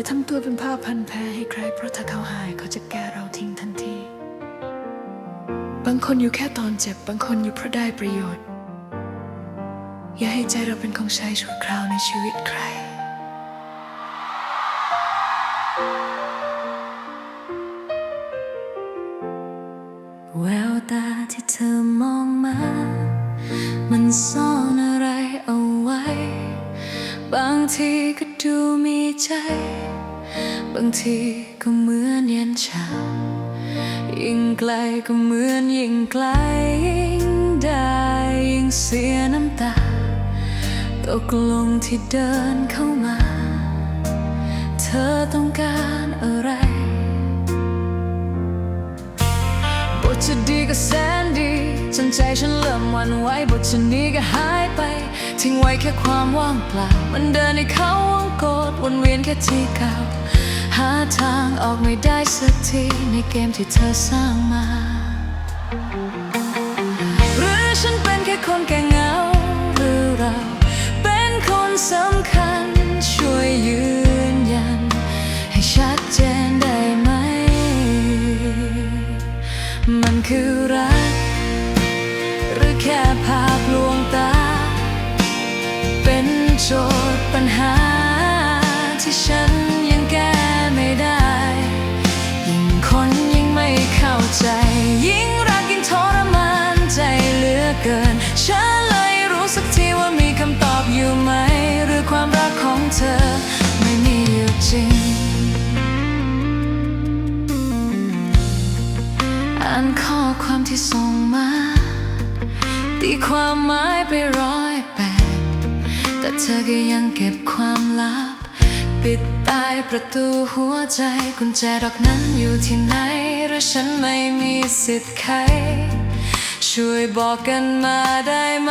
อย่าทำตัวเป็นผ้าพันแผลให้ใคร เพราะถ้าเขาหายเขาจะแก้เราทิ้งทันที บางคนอยู่แค่ตอนเจ็บ บางคนอยู่เพราะได้ประโยชน์ อย่าให้ใจเราเป็นของใช้ชั่วคราวในชีวิตใคร แววตาที่เธอมองมา มันซ่อนอะไรเอาไว้ บางทีก็ ดูมีใจ บางทีก็เหมือนเย็นชา ยิ่งไกลก็เหมือนยิ่งไกลยิ่งได้ยิ่งเสียน้ำตา ตกลงที่เดินเข้ามา เธอต้องการอะไรบทจะดีก็แสนดีจนใจฉันเริ่มวันไหวบทจะนี้ก็หายไป ทิ้งไว้แค่ความว่างเปล่า มันเดินในเขาวงกดวนเวียนแค่ที่เก่า หาทางออกไม่ได้สักที ในเกมที่เธอสร้างมา หรือฉันเป็นแค่คนแก่เงา หรือเรา เป็นคนสำคัญช่วยยืนยัน ให้ชัดเจนได้ไหม มันคือรัก ข้อความที่ส่งมา ตีความหมายไปร้อยแปดแต่เธอก็ยังเก็บความลับ ปิดตายประตูหัวใจกุญแจดอกนั้นอยู่ที่ไหนหรือฉันไม่มีสิทธิ์ไขช่วยบอกกันมาได้ไหม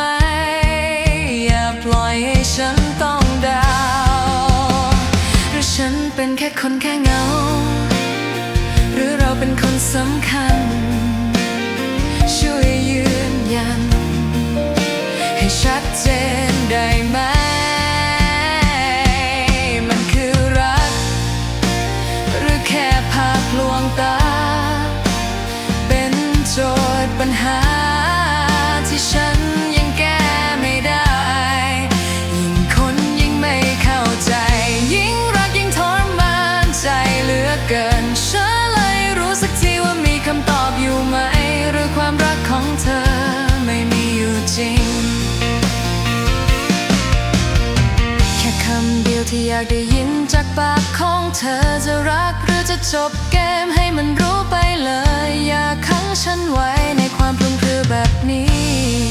อย่าปล่อยให้ฉันต้องเดาวหรือฉันเป็นแค่คนแค่เงา หรือเราเป็นคนสำคัญ ช่วยยืนยัน ให้ชัดเจนได้ไหม มันคือรัก หรือแค่ภาพลวงตา เป็นโจทย์ปัญหา ของเธอไม่มีอยู่จริง แค่คำเดียวที่อยากได้ยินจากปากของเธอจะรักหรือจะจบเกมให้มันรู้ไปเลย อย่าขังฉันไว้ในความพลุงพรือแบบนี้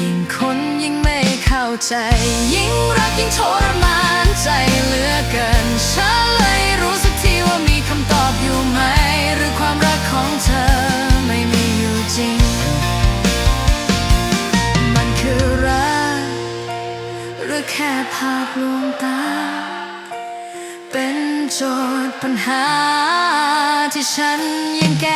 ยิ่งคนยิ่งไม่เข้าใจ ยิ่งรักยิ่งทรมานใจเหลือเกินฉันเลยรู้สักทีว่ามีคำตอบอยู่ไหม หรือความรักของเธอไม่มีอยู่จริง มันคือรักหรือแค่ภาพลวงตา เป็นโจทย์ปัญหาที่ฉันยังแก้